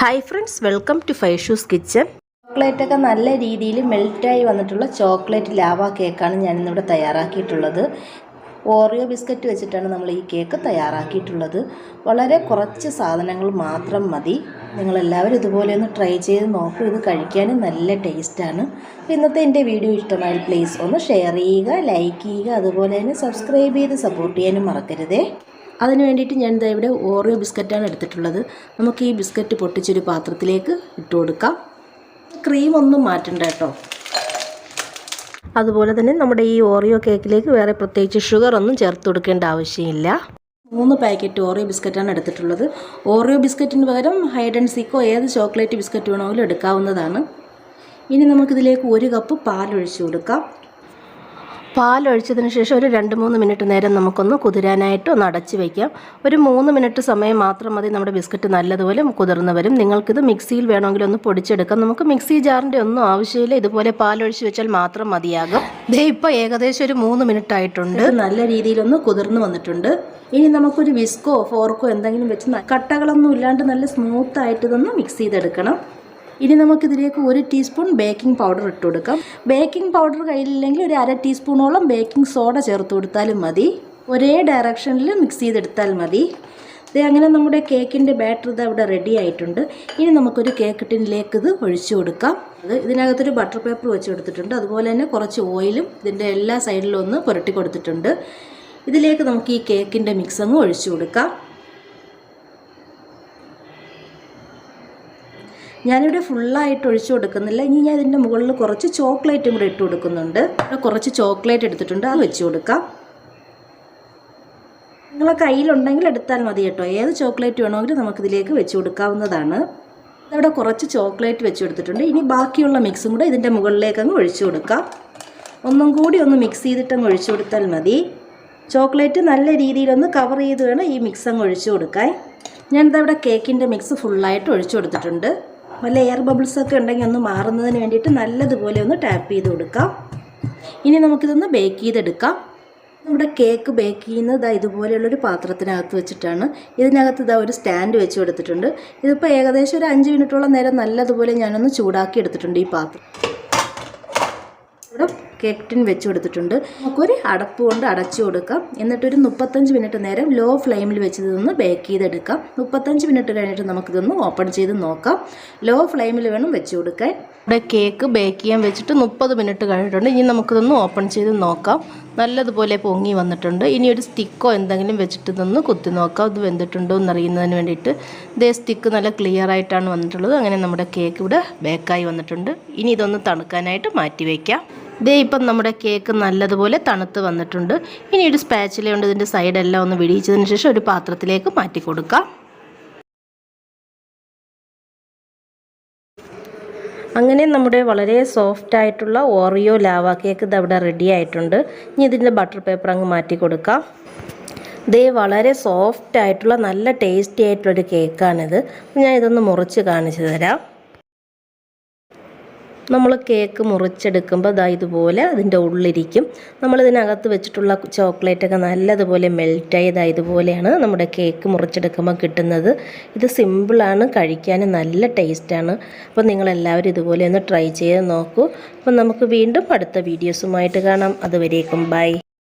Hi friends welcome to Faishu's kitchen chocolate ഒക്കെ നല്ല രീതിയിൽ മെൽറ്റായി വന്നിട്ടുള്ള ചോക്ലേറ്റ് ലാവ കേക്കാണ് ഞാനിന്നിവിടെ തയ്യാറാക്കിയിട്ടുള്ളത്. ഓറിയോ ബിസ്ക്കറ്റ് വെച്ചിട്ടാണ് നമ്മൾ ഈ കേക്ക് തയ്യാറാക്കിയിട്ടുള്ളത്. വളരെ കുറച്ച് സാധനങ്ങൾ മാത്രം മതി. നിങ്ങളെല്ലാവരും ഇതുപോലെ ഒന്ന് ട്രൈ ചെയ്ത് നോക്കൂ. ഇത് കഴിക്കാനും നല്ല ടേസ്റ്റാണ് അപ്പോൾ ഇന്നത്തെ എന്റെ വീഡിയോ ഇഷ്ടമായാൽ പ്ലീസ് ഒന്ന് ഷെയർ ചെയ്യുക ലൈക്ക് ചെയ്യുക അതുപോലെ തന്നെ സബ്സ്ക്രൈബ് ചെയ്ത് സപ്പോർട്ട് ചെയ്യാനും മറക്കരുതേ. അതിന് വേണ്ടിയിട്ട് ഞാൻ ഇതാ ഇവിടെ ഓറിയോ ബിസ്ക്കറ്റാണ് എടുത്തിട്ടുള്ളത്. നമുക്ക് ഈ ബിസ്ക്കറ്റ് പൊട്ടിച്ചൊരു പാത്രത്തിലേക്ക് ഇട്ട് കൊടുക്കാം. ക്രീം ഒന്നും മാറ്റണ്ട കേട്ടോ. അതുപോലെ തന്നെ നമ്മുടെ ഈ ഓറിയോ കേക്കിലേക്ക് വേറെ പ്രത്യേകിച്ച് ഷുഗർ ഒന്നും ചേർത്ത് കൊടുക്കേണ്ട ആവശ്യമില്ല. മൂന്ന് പാക്കറ്റ് ഓറിയോ ബിസ്ക്കറ്റാണ് എടുത്തിട്ടുള്ളത്. ഓറിയോ ബിസ്ക്കറ്റിന് പകരം ഹൈഡ് ആൻഡ് സീക്കോ ഏത് ചോക്ലേറ്റ് ബിസ്ക്കറ്റ് വേണമെങ്കിലും എടുക്കാവുന്നതാണ്. ഇനി നമുക്കിതിലേക്ക് ഒരു കപ്പ് പാലൊഴിച്ച് കൊടുക്കാം. പാലൊഴിച്ചതിന് ശേഷം ഒരു രണ്ട് മൂന്ന് മിനിറ്റ് നേരം നമുക്കൊന്ന് കുതിരാനായിട്ട് ഒന്ന് അടച്ചു വയ്ക്കാം ഒരു മൂന്ന് മിനിറ്റ് സമയം മാത്രം മതി നമ്മുടെ ബിസ്ക്കറ്റ് നല്ലതുപോലെ കുതിർന്ന് വരും. നിങ്ങൾക്കിത് മിക്സിയിൽ വേണമെങ്കിൽ ഒന്ന് പൊടിച്ചെടുക്കാം. നമുക്ക് മിക്സി ജാറിന്റെ ഒന്നും ആവശ്യമില്ല. ഇതുപോലെ പാലൊഴിച്ച് വെച്ചാൽ മാത്രം മതിയാകും. ദേ ഇപ്പോൾ ഏകദേശം ഒരു മൂന്ന് മിനിറ്റ് ആയിട്ടുണ്ട്. നല്ല രീതിയിലൊന്ന് കുതിർന്ന് വന്നിട്ടുണ്ട്. ഇനി നമുക്കൊരു വിസ്കോ ഫോർക്കോ എന്തെങ്കിലും വെച്ച് കട്ടകളൊന്നും ഇല്ലാണ്ട് നല്ല സ്മൂത്തായിട്ട് ഇതൊന്ന് മിക്സ് ചെയ്തെടുക്കണം. ഇനി നമുക്കിതിലേക്ക് ഒരു ടീസ്പൂൺ ബേക്കിംഗ് പൗഡർ ഇട്ട് കൊടുക്കാം. ബേക്കിംഗ് പൗഡർ കയ്യിലില്ലെങ്കിൽ ഒരു അര ടീസ്പൂണോളം ബേക്കിംഗ് സോഡ ചേർത്ത് കൊടുത്താലും മതി. ഒരേ ഡയറക്ഷനിൽ മിക്സ് ചെയ്തെടുത്താൽ മതി. ഇത് അങ്ങനെ നമ്മുടെ കേക്കിന്റെ ബാറ്റർ ഇത് അവിടെ റെഡി ആയിട്ടുണ്ട്. ഇനി നമുക്കൊരു കേക്ക് ടിന്നിലേക്ക് ഇത് ഒഴിച്ചു കൊടുക്കാം. അത് ഇതിനകത്തൊരു ബട്ടർ പേപ്പർ വെച്ച് കൊടുത്തിട്ടുണ്ട്. അതുപോലെ തന്നെ കുറച്ച് ഓയിലും ഇതിന്റെ എല്ലാ സൈഡിലും ഒന്ന് പുരട്ടി കൊടുത്തിട്ടുണ്ട്. ഇതിലേക്ക് നമുക്ക് ഈ കേക്കിന്റെ മിക്സ് അങ്ങ് ഒഴിച്ചു കൊടുക്കാം. ഞാനിവിടെ ഫുള്ളായിട്ട് ഒഴിച്ചു കൊടുക്കുന്നില്ല. ഇനി ഞാൻ ഇതിന്റെ മുകളിൽ കുറച്ച് ചോക്ലേറ്റും കൂടെ ഇട്ട് കൊടുക്കുന്നുണ്ട്. കുറച്ച് ചോക്ലേറ്റ് എടുത്തിട്ടുണ്ട്. അത് വെച്ച് കൊടുക്കാം. നിങ്ങളെ കയ്യിലുണ്ടെങ്കിൽ എടുത്താൽ മതി കേട്ടോ. ഏത് ചോക്ലേറ്റ് വേണമെങ്കിലും നമുക്കിതിലേക്ക് വെച്ച് കൊടുക്കാവുന്നതാണ്. ഇവിടെ കുറച്ച് ചോക്ലേറ്റ് വെച്ച് കൊടുത്തിട്ടുണ്ട്. ഇനി ബാക്കിയുള്ള മിക്സും കൂടെ ഇതിന്റെ മുകളിലേക്ക് അങ്ങ് ഒഴിച്ചു കൊടുക്കാം. ഒന്നും കൂടി ഒന്ന് മിക്സ് ചെയ്തിട്ട് അങ്ങ് ഒഴിച്ചു കൊടുത്താൽ മതി. ചോക്ലേറ്റ് നല്ല രീതിയിലൊന്ന് കവർ ചെയ്ത് വേണം ഈ മിക്സ് അങ്ങ് ഒഴിച്ചു കൊടുക്കാൻ. ഞാൻ കേക്കിന്റെ മിക്സ് ഫുള്ളായിട്ട് ഒഴിച്ചു കൊടുത്തിട്ടുണ്ട്. വല്ല എയർ ബബിൾസ് ഒക്കെ ഉണ്ടെങ്കിൽ ഒന്ന് മാറുന്നതിന് വേണ്ടിയിട്ട് നല്ലതുപോലെ ഒന്ന് ടാപ്പ് ചെയ്ത് കൊടുക്കാം. ഇനി നമുക്കിതൊന്ന് ബേക്ക് ചെയ്തെടുക്കാം. നമ്മുടെ കേക്ക് ബേക്ക് ചെയ്യുന്നത് ഇതുപോലെയുള്ളൊരു പാത്രത്തിനകത്ത് വെച്ചിട്ടാണ്. ഇതിനകത്ത് ഇതാ ഒരു സ്റ്റാൻഡ് വെച്ച് കൊടുത്തിട്ടുണ്ട്. ഇതിപ്പോൾ ഏകദേശം ഒരു അഞ്ച് മിനിറ്റോളം നേരം നല്ലതുപോലെ ഞാനൊന്ന് ചൂടാക്കി എടുത്തിട്ടുണ്ട് ഈ പാത്രം. ടിൻ വെച്ച് കൊടുത്തിട്ടുണ്ട്. നമുക്കൊരു അടപ്പ് കൊണ്ട് അടച്ചു കൊടുക്കാം. എന്നിട്ടൊരു മുപ്പത്തഞ്ച് മിനിറ്റ് നേരം ലോ ഫ്ലെയിമിൽ വെച്ച് ഇതൊന്ന് ബേക്ക് ചെയ്തെടുക്കാം. മുപ്പത്തഞ്ച് മിനിറ്റ് കഴിഞ്ഞിട്ട് നമുക്കിതൊന്ന് ഓപ്പൺ ചെയ്ത് നോക്കാം. ലോ ഫ്ലെയിമിൽ വേണം വെച്ച് കൊടുക്കാൻ. ഇവിടെ കേക്ക് ബേക്ക് ചെയ്യാൻ വെച്ചിട്ട് മുപ്പത് മിനിറ്റ് കഴിഞ്ഞിട്ടുണ്ട്. ഇനി നമുക്കിതൊന്ന് ഓപ്പൺ ചെയ്ത് നോക്കാം. നല്ലതുപോലെ പൊങ്ങി വന്നിട്ടുണ്ട്. ഇനി ഒരു സ്റ്റിക്കോ എന്തെങ്കിലും വെച്ചിട്ട് ഇതൊന്ന് കുത്തി നോക്കാം. ഇത് വെന്തിട്ടുണ്ടോ എന്നറിയുന്നതിന് വേണ്ടിയിട്ട്. ഇതേ സ്റ്റിക്ക് നല്ല ക്ലിയർ ആയിട്ടാണ് വന്നിട്ടുള്ളത്. അങ്ങനെ നമ്മുടെ കേക്ക് ഇവിടെ ബേക്കായി വന്നിട്ടുണ്ട്. ഇനി ഇതൊന്ന് തണുക്കാനായിട്ട് മാറ്റി വയ്ക്കാം ദേ ഇപ്പം നമ്മുടെ കേക്ക് നല്ലതുപോലെ തണുത്ത് വന്നിട്ടുണ്ട്. ഇനി ഒരു സ്പാച്ചില കൊണ്ട് ഇതിന്റെ സൈഡെല്ലാം ഒന്ന് വിടിയിച്ചതിന് ശേഷം ഒരു പാത്രത്തിലേക്ക് മാറ്റി കൊടുക്കാം. അങ്ങനെ നമ്മുടെ വളരെ സോഫ്റ്റ് ആയിട്ടുള്ള ഓറിയോ ലാവ കേക്ക് ഇത് അവിടെ റെഡി ആയിട്ടുണ്ട്. ഇനി ഇതിന്റെ ബട്ടർ പേപ്പർ അങ്ങ് മാറ്റി കൊടുക്കാം. ഇതേ വളരെ സോഫ്റ്റ് ആയിട്ടുള്ള നല്ല ടേസ്റ്റി ആയിട്ടുള്ളൊരു കേക്കാണിത് ഞാൻ ഇതൊന്ന് മുറിച്ച് കാണിച്ചു തരാം. നമ്മൾ കേക്ക് മുറിച്ചെടുക്കുമ്പോൾ ദാ ഇതുപോലെ അതിന്റെ ഉള്ളിരിക്കും. നമ്മളിതിനകത്ത് വെച്ചിട്ടുള്ള ചോക്ലേറ്റൊക്കെ നല്ലതുപോലെ മെൽറ്റായി ഇതാ ഇതുപോലെയാണ് നമ്മുടെ കേക്ക് മുറിച്ചെടുക്കുമ്പോൾ കിട്ടുന്നത്. ഇത് സിമ്പിളാണ് കഴിക്കാൻ നല്ല ടേസ്റ്റാണ്. അപ്പോൾ നിങ്ങളെല്ലാവരും ഇതുപോലെ ഒന്ന് ട്രൈ ചെയ്ത് നോക്കൂ. അപ്പം നമുക്ക് വീണ്ടും അടുത്ത വീഡിയോസുമായിട്ട് കാണാം. അതുവരേക്കും ബൈ.